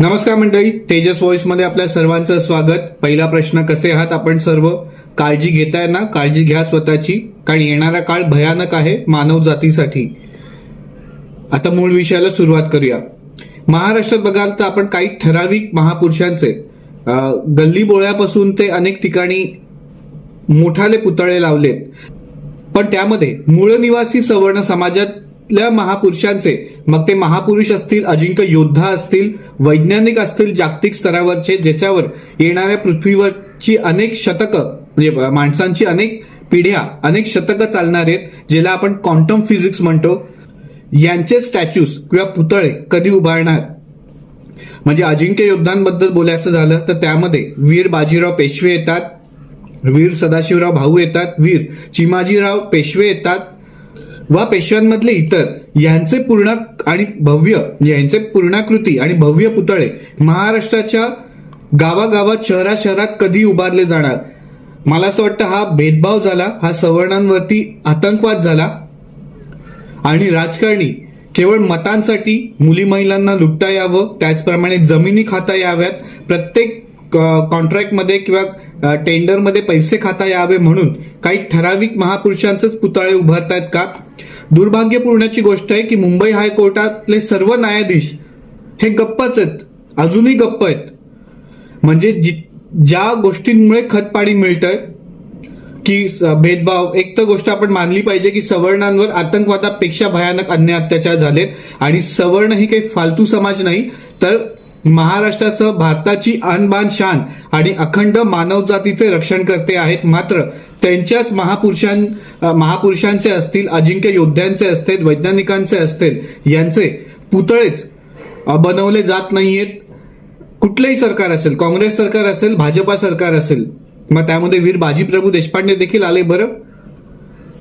नमस्कार मंडळी तेजस व्हॉइसमध्ये आपल्या सर्वांचं स्वागत. पहिला प्रश्न कसे आहात आपण सर्व? काळजी घेताय ना? काळजी घ्या स्वतःची. कारण येणारा काळ भयानक आहे मानव जातीसाठी. आता मूळ विषयाला सुरुवात करूया. महाराष्ट्रात बघाल तर आपण काही ठराविक महापुरुषांचे गल्ली बोळ्यापासून ते अनेक ठिकाणी मोठाले पुतळे लावलेत. पण त्यामध्ये मूळ निवासी सवर्ण समाजात आपल्या महापुरुषांचे. मग ते महापुरुष असतील अजिंक्य योद्धा असतील वैज्ञानिक असतील जागतिक स्तरावरचे ज्याच्यावर येणाऱ्या पृथ्वीवरची अनेक शतकं म्हणजे माणसांची अनेक पिढ्या अनेक शतकं चालणार आहेत ज्याला आपण क्वांटम फिजिक्स म्हणतो. यांचे स्टॅच्यूज किंवा पुतळे कधी उभारणार? म्हणजे अजिंक्य योद्धांबद्दल बोलायचं झालं तर त्यामध्ये वीर बाजीराव पेशवे येतात वीर सदाशिवराव भाऊ येतात वीर चिमाजीराव पेशवे येतात वा पेशव्यांमधले इतर यांचे पूर्ण आणि भव्य यांचे पूर्णाकृती आणि भव्य पुतळे महाराष्ट्राच्या गावागावात शहरा शहरात कधी उभारले जाणार? मला असं वाटतं हा भेदभाव झाला हा सवर्णांवरती आतंकवाद झाला आणि राजकारणी केवळ मतांसाठी मुली महिलांना लुटता यावं त्याचप्रमाणे जमिनी खाता याव्यात प्रत्येक कॉन्ट्रॅक्टमध्ये किंवा टेंडरमध्ये पैसे खाता यावे म्हणून काही ठराविक महापुरुषांचेच पुतळे उभारतायत का? दुर्भाग्यपूर्णाची गोष्ट आहे की मुंबई हायकोर्टातले सर्व न्यायाधीश हे गप्पच आहेत. अजूनही गप्प आहेत. म्हणजे ज्या गोष्टींमुळे खतपाणी मिळतंय की भेदभाव एक तर गोष्ट आपण मानली पाहिजे की सवर्णांवर आतंकवादापेक्षा भयानक अन्य अत्याचार झालेत आणि सवर्ण ही काही फालतू समाज नाही तर महाराष्ट्रासह भारताची आणबान शान आणि अखंड मानवजातीचे रक्षण करते आहेत. मात्र त्यांच्याच महापुरुषां महापुरुषांचे असतील अजिंक्य योद्ध्यांचे असतील वैज्ञानिकांचे असतील यांचे पुतळेच बनवले जात नाहीयेत. कुठलंही सरकार असेल काँग्रेस सरकार असेल भाजपा सरकार असेल मग त्यामध्ये वीर बाजीप्रभू देशपांडे देखील आले बरं.